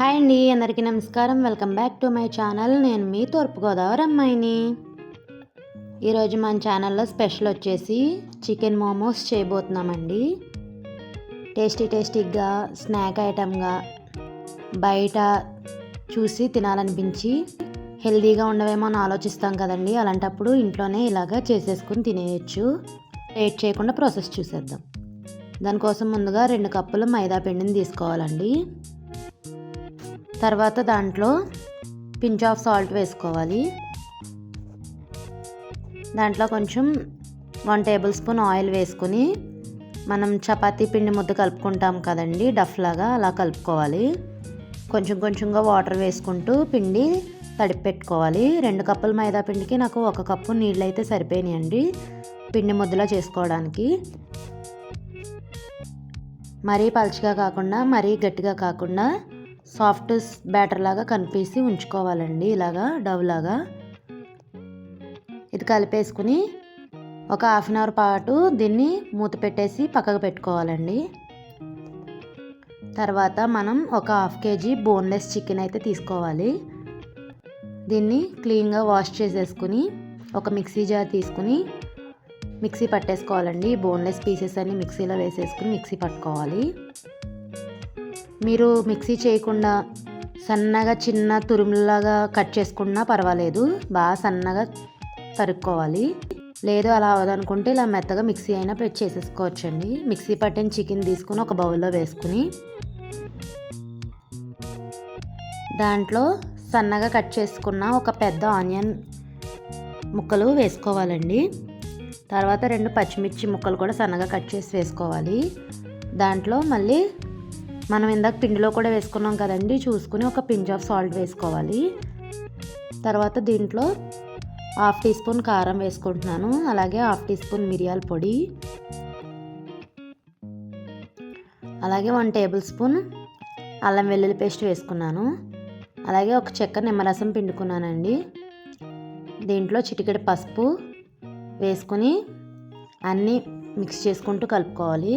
Hi అండి అందరికీ నమస్కారం. Welcome back to my channel. నేను మీ తూర్పుగోదావరి అమ్మాయిని. ఈరోజు మన ఛానల్లో స్పెషల్ వచ్చేసి చికెన్ మోమోస్ చేయబోతున్నామండి. టేస్టీ టేస్టీగా స్నాక్ ఐటమ్గా బయట చూసి తినాలనిపించి హెల్తీగా ఉండవేమో అని ఆలోచిస్తాం కదండి. అలాంటప్పుడు ఇంట్లోనే ఇలాగా చేసేసుకుని తినేయచ్చు. లేట్ చేయకుండా ప్రాసెస్ చూసేద్దాం. దానికోసం ముందుగా రెండు కప్పులు మైదా పిండిని తీసుకోవాలండి. తర్వాత దాంట్లో పించ్ ఆఫ్ సాల్ట్ వేసుకోవాలి. దాంట్లో కొంచెం వన్ టేబుల్ స్పూన్ ఆయిల్ వేసుకుని మనం చపాతీ పిండి ముద్ద కలుపుకుంటాం కదండి డఫ్ లాగా అలా కలుపుకోవాలి. కొంచెం కొంచెంగా వాటర్ వేసుకుంటూ పిండి తడిపి పెట్టుకోవాలి రెండు కప్పుల మైదా పిండికి నాకు ఒక కప్పు నీళ్ళు అయితే సరిపోయినాయండి పిండి ముద్దలా చేసుకోవడానికి. మరీ పలుచగా కాకుండా మరీ గట్టిగా కాకుండా సాఫ్ట్ బ్యాటర్ లాగా కనిపిసి ఉంచుకోవాలండి. ఇలాగా డవ్ లాగా. ఇది కలిపేసుకుని ఒక హాఫ్ అన్ అవర్ పాటు దీన్ని మూత పెట్టేసి పక్కకు పెట్టుకోవాలండి. తర్వాత మనం ఒక హాఫ్ కేజీ బోన్లెస్ చికెన్ అయితే తీసుకోవాలి. దీన్ని క్లీన్గా వాష్ చేసేసుకుని ఒక మిక్సీ జార్ తీసుకుని మిక్సీ పట్టేసుకోవాలండి. బోన్లెస్ పీసెస్ అన్ని మిక్సీలో వేసేసుకుని మిక్సీ పట్టుకోవాలి. మీరు మిక్సీ చేయకుండా సన్నగా చిన్న తురుములాగా కట్ చేసుకున్నా పర్వాలేదు. బాగా సన్నగా తరుక్కోవాలి. లేదు అలా అవదనుకుంటే ఇలా మెత్తగా మిక్సీ అయినా పెట్టి చేసేసుకోవచ్చండి. మిక్సీ పట్టిన చికెన్ తీసుకుని ఒక బౌల్లో వేసుకుని దాంట్లో సన్నగా కట్ చేసుకున్న ఒక పెద్ద ఆనియన్ ముక్కలు వేసుకోవాలండి. తర్వాత రెండు పచ్చిమిర్చి ముక్కలు కూడా సన్నగా కట్ చేసి వేసుకోవాలి. దాంట్లో మళ్ళీ మనం ఇందాక పిండిలో కూడా వేసుకున్నాం కదండి చూసుకుని ఒక పింజ్ ఆఫ్ సాల్ట్ వేసుకోవాలి. తర్వాత దీంట్లో హాఫ్ టీ స్పూన్ కారం వేసుకుంటున్నాను అలాగే హాఫ్ టీ స్పూన్ మిరియాల పొడి అలాగే వన్ టేబుల్ స్పూన్ అల్లం వెల్లుల్లి పేస్ట్ వేసుకున్నాను అలాగే ఒక చెక్క నిమ్మరసం పిండుకున్నానండి. దీంట్లో చిటికెడు పసుపు వేసుకుని అన్నీ మిక్స్ చేసుకుంటూ కలుపుకోవాలి.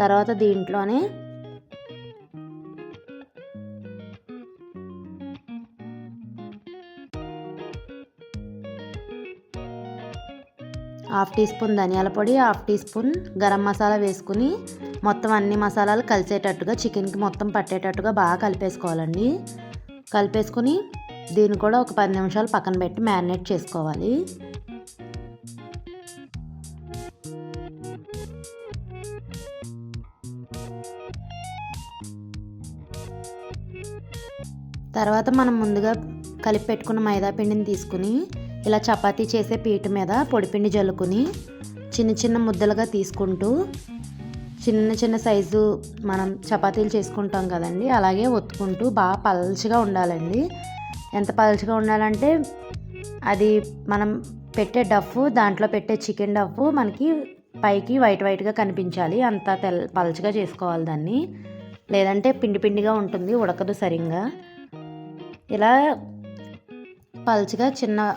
తర్వాత దీంట్లోనే హాఫ్ టీ స్పూన్ ధనియాల పొడి half teaspoon garam masala వేసుకుని మొత్తం అన్ని మసాలాలు కలిసేటట్టుగా చికెన్కి మొత్తం పట్టేటట్టుగా బాగా కలిపేసుకోవాలండి. కలిపేసుకుని దీన్ని కూడా ఒక పది నిమిషాలు పక్కన పెట్టి మ్యారినేట్ చేసుకోవాలి. తర్వాత మనం ముందుగా కలిపి పెట్టుకున్న మైదా పిండిని తీసుకుని ఇలా చపాతీ చేసే పీట మీద పొడిపిండి జల్లుకుని చిన్న చిన్న ముద్దలుగా తీసుకుంటూ చిన్న చిన్న సైజు మనం చపాతీలు చేసుకుంటాం కదండి అలాగే ఒత్తుకుంటూ బాగా పలచగా ఉండాలండి. ఎంత పలచగా ఉండాలంటే అది మనం పెట్టే డఫ్ దాంట్లో పెట్టే చికెన్ డఫ్ మనకి పైకి వైట్ వైట్గా కనిపించాలి. అంత తెల్ పలచగా చేసుకోవాలి దాన్ని. లేదంటే పిండి పిండిగా ఉంటుంది ఉడకదు సరిగ్గా. ఇలా పలచగా చిన్న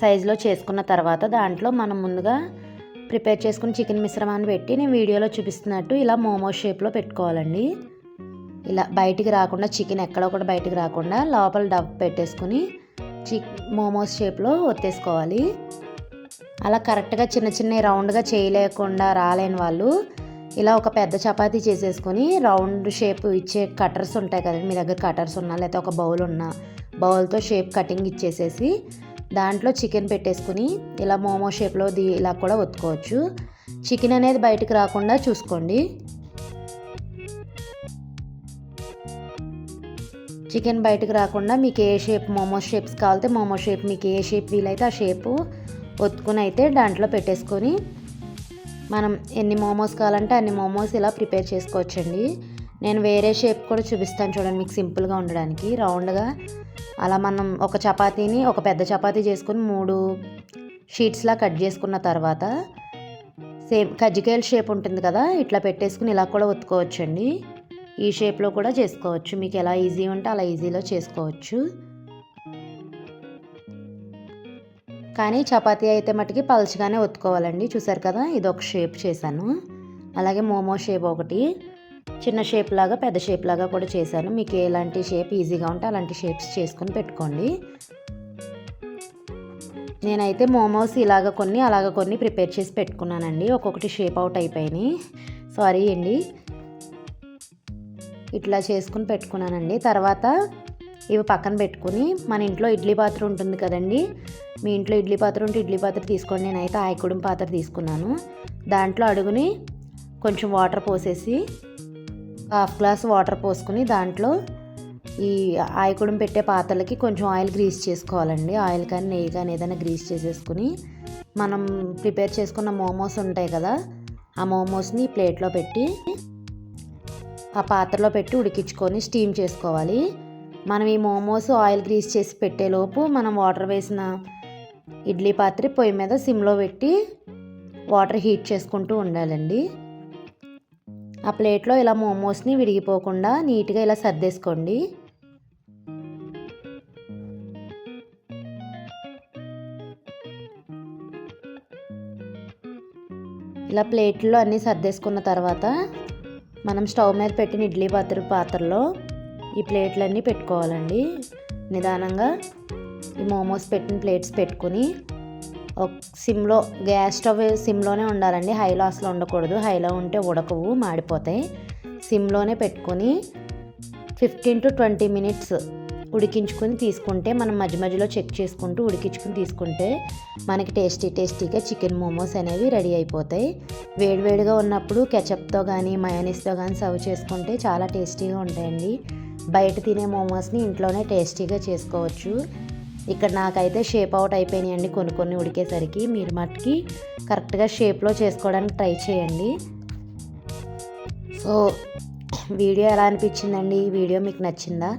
సైజులో చేసుకున్న తర్వాత దాంట్లో మనం ముందుగా ప్రిపేర్ చేసుకుని చికెన్ మిశ్రమాన్ని పెట్టి నేను వీడియోలో చూపిస్తున్నట్టు ఇలా మోమో షేప్లో పెట్టుకోవాలండి. ఇలా బయటికి రాకుండా చికెన్ ఎక్కడ కూడా బయటికి రాకుండా లోపల డబ్ పెట్టేసుకుని చిక్ మోమోస్ షేప్లో ఒత్తేసుకోవాలి. అలా కరెక్ట్గా చిన్న చిన్న రౌండ్గా చేయలేకుండా రాలేని వాళ్ళు ఇలా ఒక పెద్ద చపాతీ చేసేసుకొని రౌండ్ షేప్ ఇచ్చే కటర్స్ ఉంటాయి కదండి మీ దగ్గర కటర్స్ ఉన్నా లేకపోతే ఒక బౌల్ ఉన్నా బౌల్తో షేప్ కటింగ్ ఇచ్చేసేసి దాంట్లో చికెన్ పెట్టేసుకుని ఇలా మోమో షేప్లో ది ఇలా కూడా ఒత్తుకోవచ్చు. చికెన్ అనేది బయటకు రాకుండా చూసుకోండి. చికెన్ బయటకు రాకుండా మీకు ఏ షేప్ మోమోస్ షేప్స్ కావాలితే మోమో షేప్ మీకు ఏ షేప్ వీలైతే ఆ షేపు ఒత్తుకుని అయితే దాంట్లో పెట్టేసుకొని మనం ఎన్ని మోమోస్ కావాలంటే అన్ని మోమోస్ ఇలా ప్రిపేర్ చేసుకోవచ్చండి. నేను వేరే షేప్ కూడా చూపిస్తాను చూడండి మీకు సింపుల్గా ఉండడానికి. రౌండ్గా అలా మనం ఒక చపాతీని ఒక పెద్ద చపాతీ చేసుకుని మూడు షీట్స్లా కట్ చేసుకున్న తర్వాత సేమ్ కజ్జికాయల షేప్ ఉంటుంది కదా ఇట్లా పెట్టేసుకుని ఇలా కూడా ఒత్తుకోవచ్చండి. ఈ షేప్లో కూడా చేసుకోవచ్చు. మీకు ఎలా ఈజీ ఉంటే అలా ఈజీలో చేసుకోవచ్చు. కానీ చపాతీ అయితే మట్టుకి పల్చగానే ఒత్తుకోవాలండి. చూసారు కదా ఇది ఒక షేప్ చేశాను. అలాగే మోమో షేప్ ఒకటి. చిన్న షేప్ లాగా పెద్ద షేప్ లాగా కూడా చేశాను. మీకు ఎలాంటి షేప్ ఈజీగా ఉంటే అలాంటి షేప్స్ చేసుకొని పెట్టుకోండి. నేనైతే మోమోస్ ఇలాగ కొన్ని అలాగ కొన్ని ప్రిపేర్ చేసి పెట్టుకున్నానండి. ఒక్కొక్కటి షేప్ అవుట్ అయిపోయినాయి. సారీ అండి. ఇట్లా చేసుకుని పెట్టుకున్నానండి. తర్వాత ఇవి పక్కన పెట్టుకుని మన ఇంట్లో ఇడ్లీ పాత్ర ఉంటుంది కదండి. మీ ఇంట్లో ఇడ్లీ పాత్ర ఉంటే ఇడ్లీ పాత్ర తీసుకోండి. నేనైతే ఆయకుడం పాత్ర తీసుకున్నాను. దాంట్లో అడుగుని కొంచెం వాటర్ పోసేసి హాఫ్ గ్లాస్ వాటర్ పోసుకుని దాంట్లో ఈ ఆయకుడం పెట్టే పాత్రలకి కొంచెం ఆయిల్ గ్రీస్ చేసుకోవాలండి. ఆయిల్ కానీ నెయ్యి కానీ ఏదైనా గ్రీస్ చేసేసుకుని మనం ప్రిపేర్ చేసుకున్న మోమోస్ ఉంటాయి కదా ఆ మోమోస్ని ప్లేట్లో పెట్టి ఆ పాత్రలో పెట్టి ఉడికించుకొని స్టీమ్ చేసుకోవాలి. మనం ఈ మోమోస్ ఆయిల్ గ్రీస్ చేసి పెట్టేలోపు మనం వాటర్ వేసిన ఇడ్లీ పాత్ర పొయ్యి మీద సిమ్లో పెట్టి వాటర్ హీట్ చేసుకుంటూ ఉండాలండి. ఆ ప్లేట్లో ఇలా మోమోస్ని విడిగిపోకుండా నీట్గా ఇలా సర్దేసుకోండి. ఇలా ప్లేట్లో అన్నీ సర్దేసుకున్న తర్వాత మనం స్టవ్ మీద పెట్టిన ఇడ్లీ పాత్ర పాత్రలో ఈ ప్లేట్లన్నీ పెట్టుకోవాలండి. నిదానంగా ఈ మోమోస్ పెట్టిన ప్లేట్స్ పెట్టుకుని సిమ్లో గ్యాస్ స్టవ్ సిమ్లోనే ఉండాలండి. హైలో అసలు ఉండకూడదు. హైలో ఉంటే ఉడకవు మాడిపోతాయి. సిమ్లోనే పెట్టుకొని ఫిఫ్టీన్ టు ట్వంటీ మినిట్స్ ఉడికించుకొని తీసుకుంటే మనం మధ్య మధ్యలో చెక్ చేసుకుంటూ ఉడికించుకుని తీసుకుంటే మనకి టేస్టీ టేస్టీగా చికెన్ మోమోస్ అనేవి రెడీ అయిపోతాయి. వేడివేడిగా ఉన్నప్పుడు కెచప్తో కానీ మయోనీస్తో కానీ సర్వ్ చేసుకుంటే చాలా టేస్టీగా ఉంటాయండి. బయట తినే మోమోస్ని ఇంట్లోనే టేస్టీగా చేసుకోవచ్చు. ఇక్కడ నాకైతే షేప్ అవుట్ అయిపోయినాయండి కొన్ని కొన్ని ఉడికేసరికి. మీరు మట్టుకి కరెక్ట్గా షేప్లో చేసుకోవడానికి ట్రై చేయండి. సో వీడియో ఎలా అనిపించిందండి? ఈ వీడియో మీకు నచ్చిందా?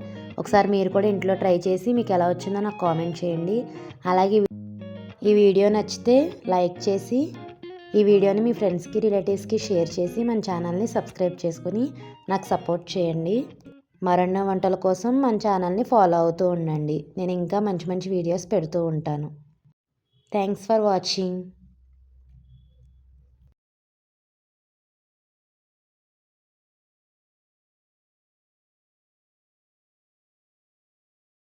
ఒకసారి మీరు కూడా ఇంట్లో ట్రై చేసి మీకు ఎలా వచ్చిందో నాకు కామెంట్ చేయండి. అలాగే ఈ వీడియో నచ్చితే లైక్ చేసి ఈ వీడియోని మీ ఫ్రెండ్స్కి రిలేటివ్స్కి షేర్ చేసి మన ఛానల్ని సబ్స్క్రైబ్ చేసుకొని నాకు సపోర్ట్ చేయండి. మరెన్నో వంటల కోసం మన ఛానల్ని ఫాలో అవుతూ ఉండండి. నేను ఇంకా మంచి మంచి వీడియోస్ పెడుతూ ఉంటాను. Thanks for watching.